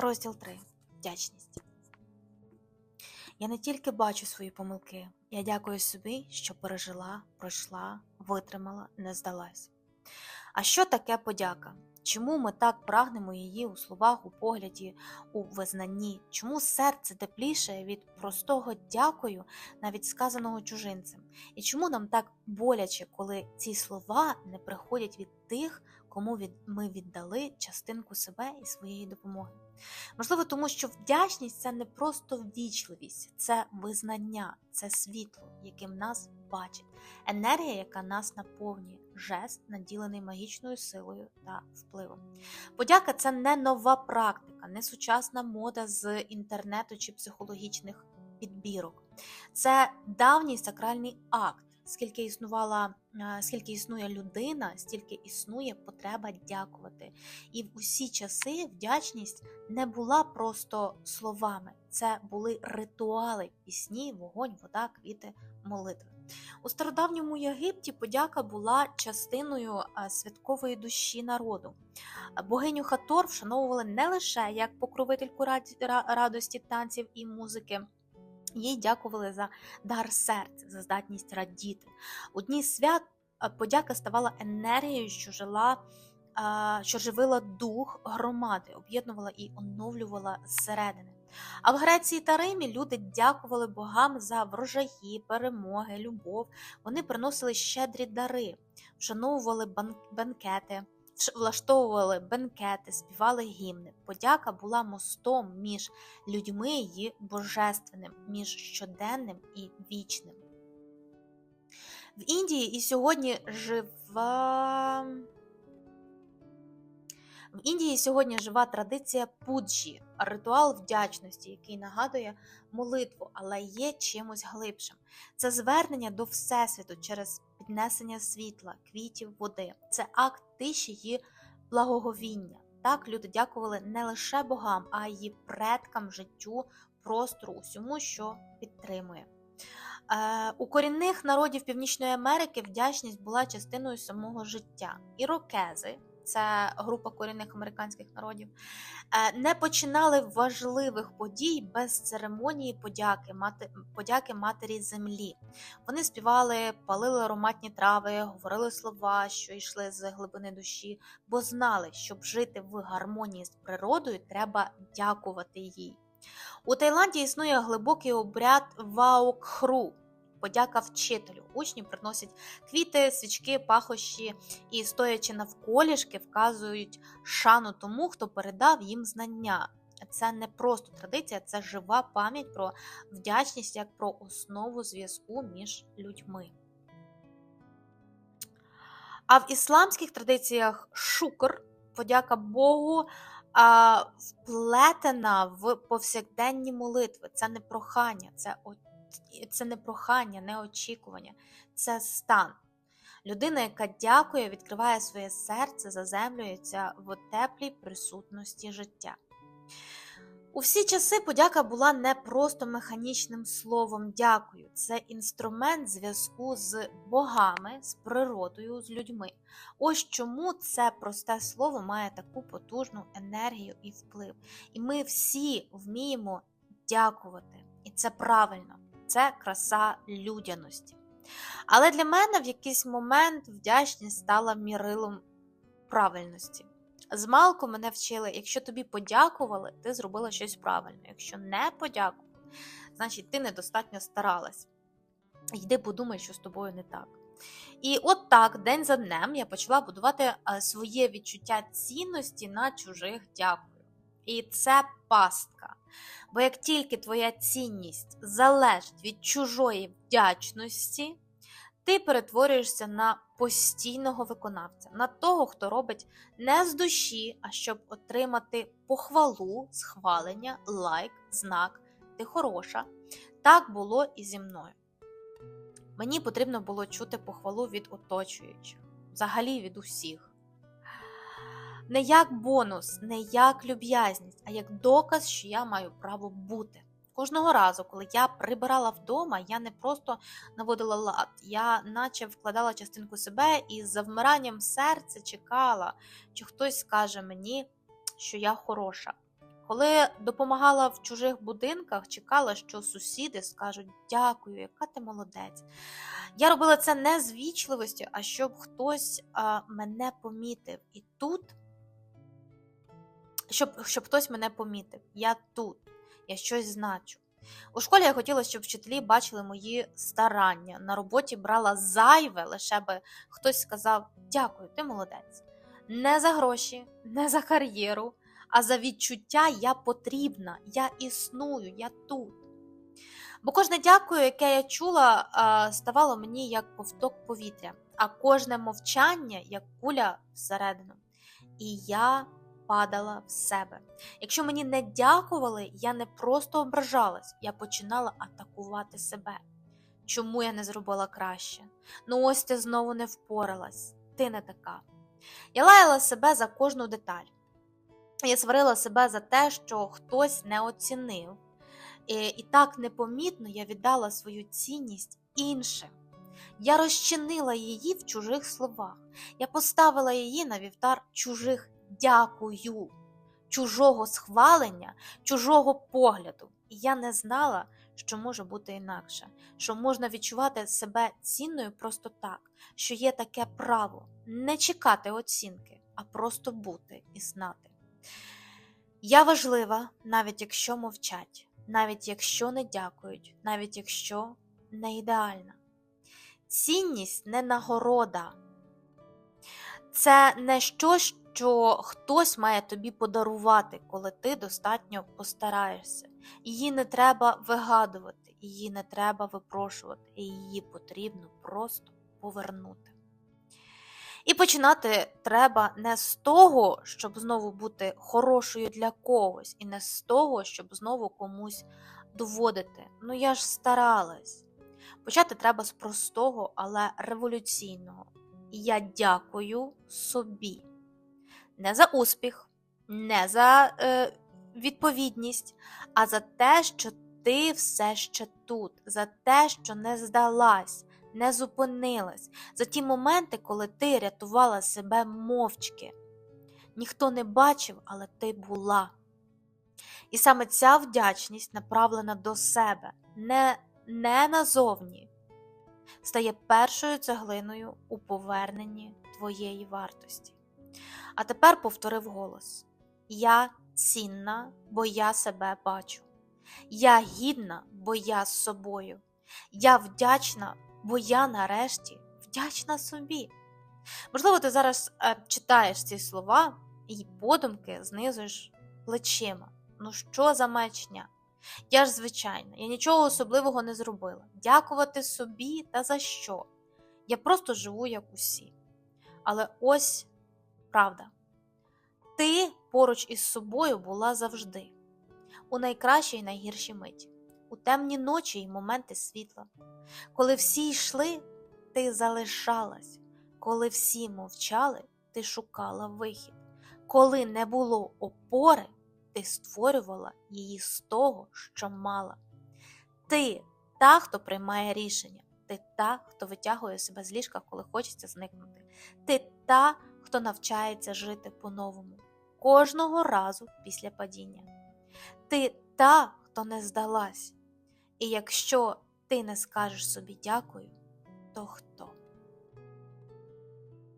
Розділ 3. Вдячність. Я не тільки бачу свої помилки, я дякую собі, що пережила, пройшла, витримала, не здалась. А що таке подяка? Чому ми так прагнемо її у словах, у погляді, у визнанні? Чому серце тепліше від простого дякую, навіть сказаного чужинцем? І чому нам так боляче, коли ці слова не приходять від тих, кому від... ми віддали частинку себе і своєї допомоги? Можливо, тому що вдячність це не просто ввічливість, це визнання, це світло, яким нас бачить, енергія, яка нас наповнює, жест, наділений магічною силою та впливом. Подяка це не нова практика, не сучасна мода з інтернету чи психологічних підбірок. Це давній сакральний акт. Скільки існувала, е, скільки існує людина, стільки існує потреба дякувати. І в усі часи вдячність не була просто словами, це були ритуали, пісні, вогонь, вода, квіти, молитви. У стародавньому Єгипті подяка була частиною е, святкової душі народу. Богиню Хатор вшановували не лише як покровительку радості, танців і музики. Їй дякували за дар серця, за здатність радіти. У дні свят е, подяка ставала енергією, що жила, е, що живила дух громади, об'єднувала і оновлювала зсередини. А в Греції та Римі люди дякували богам за врожаї, перемоги, любов. Вони приносили щедрі дари, вшановували бан- бенкети, вш- влаштовували бенкети, співали гімни. Подяка була мостом між людьми і божественним, між щоденним і вічним. В Індії і сьогодні жива. В Індії сьогодні жива традиція пуджі, ритуал вдячності, який нагадує молитву, але є чимось глибшим. Це звернення до Всесвіту через піднесення світла, квітів, води. Це акт тиші і благоговіння. Так люди дякували не лише богам, а й предкам, життю, простору, усьому, що підтримує. Е, у корінних народів Північної Америки вдячність була частиною самого життя. Ірокези, це група корінних американських народів, е, не починали важливих подій без церемонії подяки, мати, подяки матері землі. Вони співали, палили ароматні трави, говорили слова, що йшли з глибини душі, бо знали, щоб жити в гармонії з природою, треба дякувати їй. У Таїланді існує глибокий обряд ваокхру. Подяка вчителю. Учні приносять квіти, свічки, пахощі і, стоячи навколішки, вказують шану тому, хто передав їм знання. Це не просто традиція, це жива пам'ять про вдячність як про основу зв'язку між людьми. А в ісламських традиціях шукр, подяка Богу, вплетена в повсякденні молитви. Це не прохання, це, це не прохання, не очікування, це стан. Людина, яка дякує, відкриває своє серце, заземлюється в теплій присутності життя. У всі часи подяка була не просто механічним словом дякую, це інструмент зв'язку з богами, з природою, з людьми. Ось чому це просте слово має таку потужну енергію і вплив. І ми всі вміємо дякувати. І це правильно, це краса людяності. Але для мене в якийсь момент вдячність стала мірилом правильності. Змалку мене вчили, якщо тобі подякували, ти зробила щось правильно. Якщо не подякували, значить ти недостатньо старалась. Йди подумай, що з тобою не так. І от так, день за днем, я почала будувати е, своє відчуття цінності на чужих дякую. І це пастка. Бо як тільки твоя цінність залежить від чужої вдячності, ти перетворюєшся на постійного виконавця, на того, хто робить не з душі, а щоб отримати похвалу, схвалення, лайк, знак, ти хороша. Так було і зі мною. Мені потрібно було чути похвалу від оточуючих, взагалі від усіх. Не як бонус, не як люб'язність, а як доказ, що я маю право бути. Кожного разу, коли я прибирала вдома, я не просто наводила лад, я наче вкладала частинку себе і з завмиранням серця чекала, чи хтось скаже мені, що я хороша. Коли допомагала в чужих будинках, чекала, що сусіди скажуть дякую, яка ти молодець. Я робила це не з вічливості, а щоб хтось а, мене помітив. І тут, щоб, щоб хтось мене помітив. Я тут, я щось значу. У школі я хотіла, щоб вчителі бачили мої старання. На роботі брала зайве, лише би хтось сказав дякую, ти молодець. Не за гроші, не за кар'єру, а за відчуття я потрібна, я існую, я тут. Бо кожне дякую, яке я чула, ставало мені як ковток повітря, а кожне мовчання як куля всередину. І я падала в себе. Якщо мені не дякували, я не просто ображалась, я починала атакувати себе. Чому я не зробила краще? Ну ось ти знову не впоралась, ти не така. Я лаяла себе за кожну деталь. Я сварила себе за те, що хтось не оцінив. І, і так непомітно я віддала свою цінність іншим. Я розчинила її в чужих словах. Я поставила її на вівтар чужих дякую, чужого схвалення, чужого погляду. І я не знала, що може бути інакше, що можна відчувати себе цінною просто так, що є таке право не чекати оцінки, а просто бути і знати. Я важлива, навіть якщо мовчать, навіть якщо не дякують, навіть якщо не ідеальна. Цінність не нагорода, це не щось, що хтось має тобі подарувати, коли ти достатньо постараєшся. Її не треба вигадувати, її не треба випрошувати, її потрібно просто повернути. І починати треба не з того, щоб знову бути хорошою для когось, і не з того, щоб знову комусь доводити. Ну я ж старалась. Почати треба з простого, але революційного. Я дякую собі. Не за успіх, не за е, відповідність, а за те, що ти все ще тут, за те, що не здалась, не зупинилась, за ті моменти, коли ти рятувала себе мовчки. Ніхто не бачив, але ти була. І саме ця вдячність направлена до себе, не, не назовні, стає першою цеглиною у поверненні твоєї вартості. А тепер повторив голос: Я цінна, бо я себе бачу. Я гідна, бо я з собою. Я вдячна, бо я нарешті вдячна собі. Можливо, ти зараз е, читаєш ці слова і подумки знизуєш плечима. Ну що за мечня? Я ж звичайна, я нічого особливого не зробила. Дякувати собі та за що? Я просто живу як усі. Але ось правда. Ти поруч із собою була завжди, у найкращій і найгіршій миті, у темні ночі й моменти світла. Коли всі йшли, ти залишалась, коли всі мовчали, ти шукала вихід. Коли не було опори, ти створювала її з того, що мала. Ти та, хто приймає рішення, ти та, хто витягує себе з ліжка, коли хочеться зникнути. Ти та, хто навчається жити по-новому кожного разу після падіння. Ти та, хто не здалась. І якщо ти не скажеш собі дякую, то хто?